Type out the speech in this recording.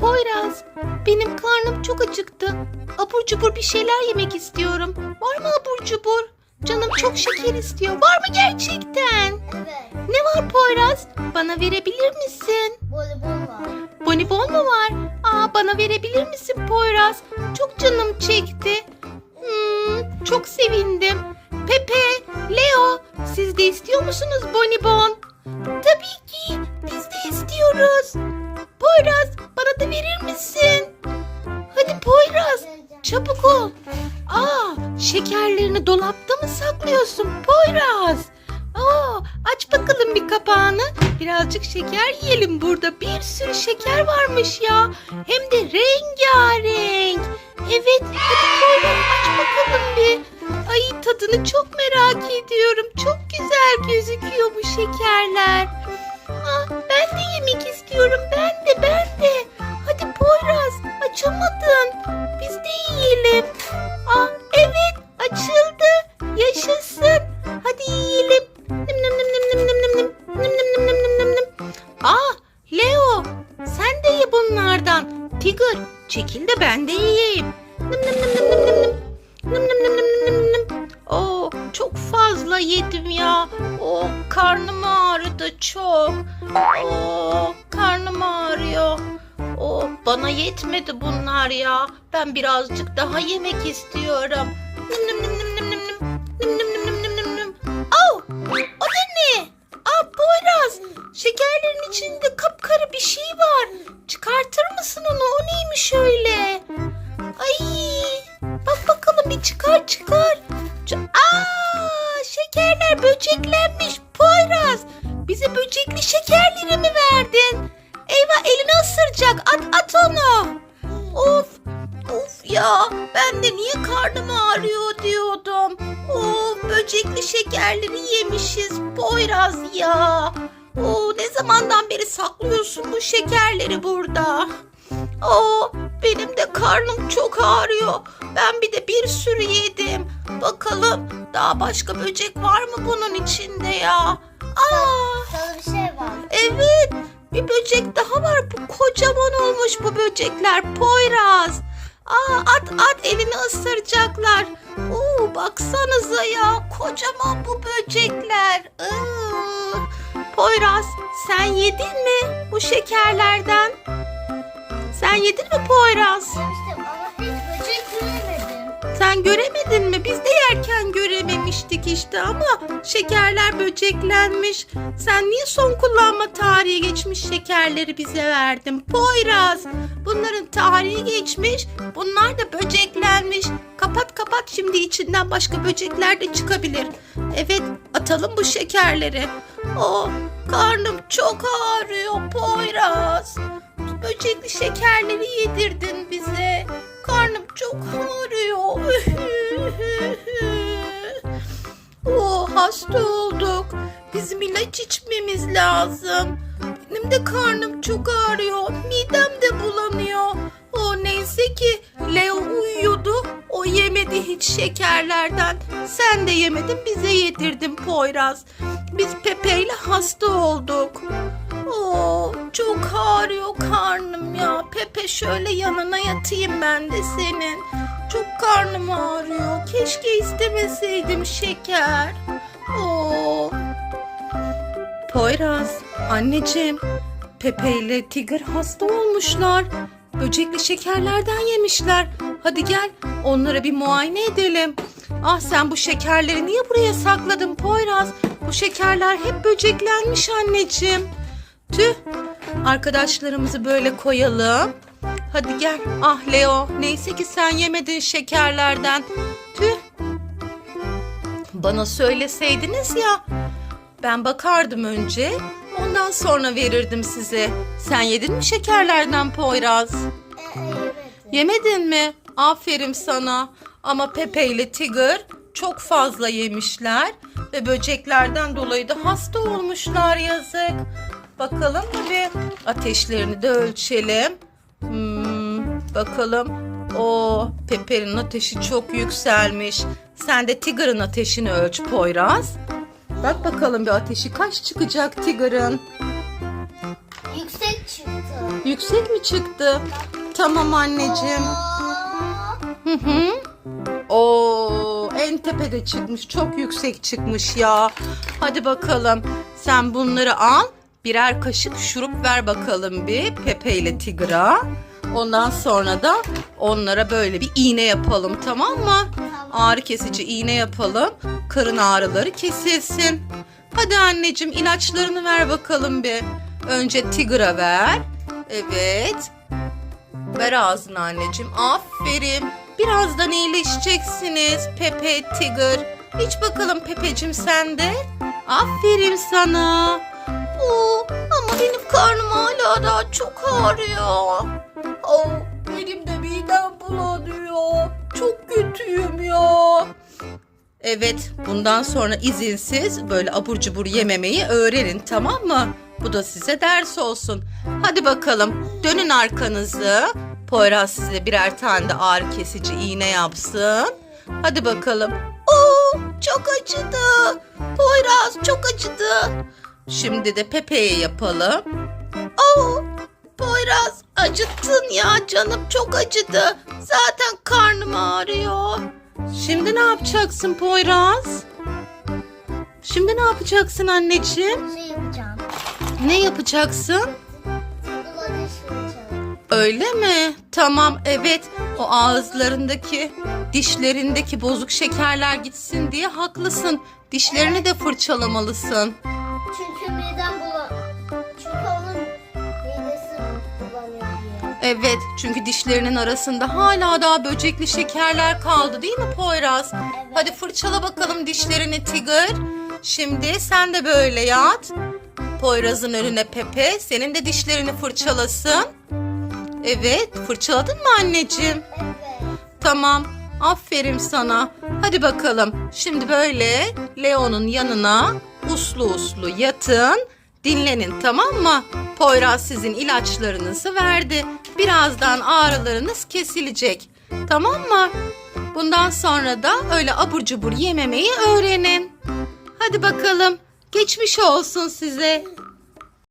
Poyraz, benim karnım çok acıktı. Abur cubur bir şeyler yemek istiyorum. Var mı abur cubur? Canım çok şeker istiyor. Var mı gerçekten? Evet. Ne var Poyraz? Bana verebilir misin? Voleybol var. Bonibon mu var? Aa bana verebilir misin Poyraz? Çok canım çekti. Hmm, çok sevindim. Pepe, Leo, siz de istiyor musunuz bonibon? Tabii ki, biz de istiyoruz. Çabuk ol. Aa, şekerlerini dolapta mı saklıyorsun Poyraz? Aa, aç bakalım bir kapağını. Birazcık şeker yiyelim burada. Bir sürü şeker varmış ya. Hem de rengarenk. Evet, hadi Poyraz aç bakalım bir. Ay tadını çok merak ediyorum. Çok güzel gözüküyor bu şekerler. Tigger, çekil de ben de yiyeyim. Nim nim nim nim nim nim nim. Nim nim nim nim nim nim nim. Oo, çok fazla yedim ya. O karnım ağrıdı çok. Oo, karnım ağrıyor. O bana yetmedi bunlar ya. Ben birazcık daha yemek istiyorum. Nim nim nim nim nim nim. Nim nim nim böceklenmiş Poyraz. Bize böcekli şekerleri mi verdin? Eyvah elini ısıracak. At at onu. Of of ya ben de niye karnım ağrıyor diyordum. Of böcekli şekerleri yemişiz Poyraz ya. Oo, ne zamandan beri saklıyorsun bu şekerleri burada? Oo, benim de karnım çok ağrıyor. Ben bir de bir sürü yedim. Bakalım daha başka böcek var mı bunun içinde ya? Aa, Sana bir şey var. Evet, bir böcek daha var. Bu kocaman olmuş bu böcekler. Poyraz. Aa, at at elini ısıracaklar. Oo, baksanıza ya. Kocaman bu böcekler. Iı. Poyraz, sen yedin mi bu şekerlerden? Sen yedin mi Poyraz? Yemiştim Sen göremedin mi? Biz de yerken görememiştik işte ama şekerler böceklenmiş. Sen niye son kullanma tarihi geçmiş şekerleri bize verdin? Poyraz, bunların tarihi geçmiş. Bunlar da böceklenmiş. Kapat kapat şimdi içinden başka böcekler de çıkabilir. Evet, atalım bu şekerleri. Oh, karnım çok ağrıyor Poyraz. Böcekli şekerleri yedirdin bize. Karnım çok ağrıyor. oh, hasta olduk. Bizim ilaç içmemiz lazım. Benim de karnım çok ağrıyor. Midem de bulanıyor. O neyse ki Leo uyuyordu. O yemedi hiç şekerlerden. Sen de yemedin bize yedirdin Poyraz. Biz Pepe ile hasta olduk. Oo, çok ağrıyor karnım ya. Pepe şöyle yanına yatayım ben de senin. Çok karnım ağrıyor. Keşke istemeseydim şeker. Oo. Poyraz, anneciğim. Pepe ile Tiger hasta olmuşlar. Böcekli şekerlerden yemişler. Hadi gel onlara bir muayene edelim. Ah sen bu şekerleri niye buraya sakladın Poyraz? Bu şekerler hep böceklenmiş anneciğim. Tüh. Arkadaşlarımızı böyle koyalım. Hadi gel. Ah Leo. Neyse ki sen yemedin şekerlerden. Tüh. Bana söyleseydiniz ya. Ben bakardım önce. Ondan sonra verirdim size. Sen yedin mi şekerlerden Poyraz? Yemedin mi? Aferin sana. Ama Pepe ile Tigger çok fazla yemişler ve böceklerden dolayı da hasta olmuşlar yazık. Bakalım mı bir ateşlerini de ölçelim. Hmm, bakalım. O Pepe'nin ateşi çok yükselmiş. Sen de Tigger'ın ateşini ölç Poyraz. Bak bakalım bir ateşi kaç çıkacak Tigger'ın? Yüksek çıktı. Yüksek mi çıktı? Tamam anneciğim. Aa, Hı hı. Oo, en tepede çıkmış. Çok yüksek çıkmış ya. Hadi bakalım. Sen bunları al. Birer kaşık şurup ver bakalım bir Pepe ile Tigra. Ondan sonra da onlara böyle bir iğne yapalım tamam mı? Ağrı kesici iğne yapalım. Karın ağrıları kesilsin. Hadi anneciğim ilaçlarını ver bakalım bir. Önce Tigra ver. Evet. Ver ağzına anneciğim. Aferin. Birazdan iyileşeceksiniz Pepe Tigger. İç bakalım Pepecim sen de. Aferin sana. Oo, ama benim karnım hala daha çok ağrıyor. Oo, benim de midem bulanıyor. Çok kötüyüm ya. Evet, bundan sonra izinsiz böyle abur cubur yememeyi öğrenin tamam mı? Bu da size ders olsun. Hadi bakalım dönün arkanızı. Poyraz size birer tane de ağrı kesici iğne yapsın. Hadi bakalım. Oo, çok acıdı. Poyraz çok acıdı. Şimdi de Pepe'ye yapalım. Oo, Poyraz acıttın ya canım çok acıdı. Zaten karnım ağrıyor. Şimdi ne yapacaksın Poyraz? Şimdi ne yapacaksın anneciğim? şey yapacağım. Ne yapacaksın? Öyle mi? Tamam evet. O ağızlarındaki, dişlerindeki bozuk şekerler gitsin diye haklısın. Dişlerini de fırçalamalısın. Çünkü midem bulan... Çünkü onun midesi bulanıyor diye. Evet çünkü dişlerinin arasında hala daha böcekli şekerler kaldı değil mi Poyraz? Hadi fırçala bakalım dişlerini Tigger. Şimdi sen de böyle yat. Poyraz'ın önüne Pepe. Senin de dişlerini fırçalasın. Evet fırçaladın mı anneciğim? Evet. Tamam. Aferin sana. Hadi bakalım. Şimdi böyle Leo'nun yanına uslu uslu yatın. Dinlenin tamam mı? Poyraz sizin ilaçlarınızı verdi. Birazdan ağrılarınız kesilecek. Tamam mı? Bundan sonra da öyle abur cubur yememeyi öğrenin. Hadi bakalım. Geçmiş olsun size.